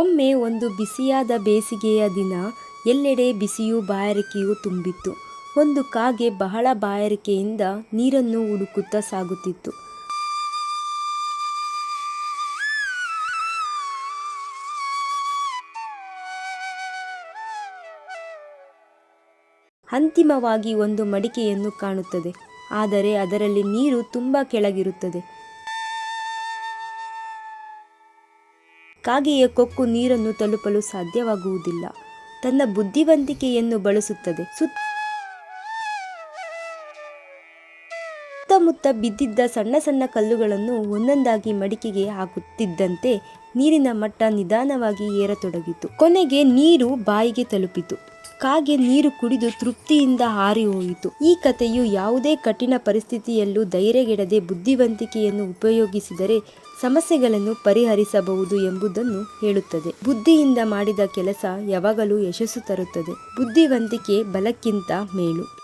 ಒಮ್ಮೆ ಒಂದು ಬಿಸಿಯಾದ ಬೇಸಿಗೆಯ ದಿನ ಎಲ್ಲೆಡೆ ಬಿಸಿಯೂ ಬಾಯಾರಿಕೆಯೂ ತುಂಬಿತ್ತು. ಒಂದು ಕಾಗೆ ಬಹಳ ಬಾಯಾರಿಕೆಯಿಂದ ನೀರನ್ನು ಹುಡುಕುತ್ತಾ ಸಾಗುತ್ತಿತ್ತು. ಅಂತಿಮವಾಗಿ ಒಂದು ಮಡಿಕೆಯನ್ನು ಕಾಣುತ್ತದೆ. ಆದರೆ ಅದರಲ್ಲಿ ನೀರು ತುಂಬ ಕೆಳಗಿರುತ್ತದೆ. ಕಾಗೆಯ ಕೊಕ್ಕು ನೀರನ್ನು ತಲುಪಲು ಸಾಧ್ಯವಾಗುವುದಿಲ್ಲ. ತನ್ನ ಬುದ್ಧಿವಂತಿಕೆಯನ್ನು ಬಳಸುತ್ತದೆ. ಸುತ್ತಮುತ್ತ ಬಿದ್ದಿದ್ದ ಸಣ್ಣ ಸಣ್ಣ ಕಲ್ಲುಗಳನ್ನು ಒಂದೊಂದಾಗಿ ಮಡಿಕೆಗೆ ಹಾಕುತ್ತಿದ್ದಂತೆ ನೀರಿನ ಮಟ್ಟ ನಿಧಾನವಾಗಿ ಏರತೊಡಗಿತು. ಕೊನೆಗೆ ನೀರು ಬಾಯಿಗೆ ತಲುಪಿತು. ಕಾಗೆ ನೀರು ಕುಡಿದು ತೃಪ್ತಿಯಿಂದ ಹಾರಿ ಹೋಯಿತು. ಈ ಕಥೆಯು ಯಾವುದೇ ಕಠಿಣ ಪರಿಸ್ಥಿತಿಯಲ್ಲೂ ಧೈರ್ಯಗೆಡದೆ ಬುದ್ಧಿವಂತಿಕೆಯನ್ನು ಉಪಯೋಗಿಸಿದರೆ ಸಮಸ್ಯೆಗಳನ್ನು ಪರಿಹರಿಸಬಹುದು ಎಂಬುದನ್ನು ಹೇಳುತ್ತದೆ. ಬುದ್ಧಿಯಿಂದ ಮಾಡಿದ ಕೆಲಸ ಯಾವಾಗಲೂ ಯಶಸ್ಸು ತರುತ್ತದೆ. ಬುದ್ಧಿವಂತಿಕೆ ಬಲಕ್ಕಿಂತ ಮೇಲು.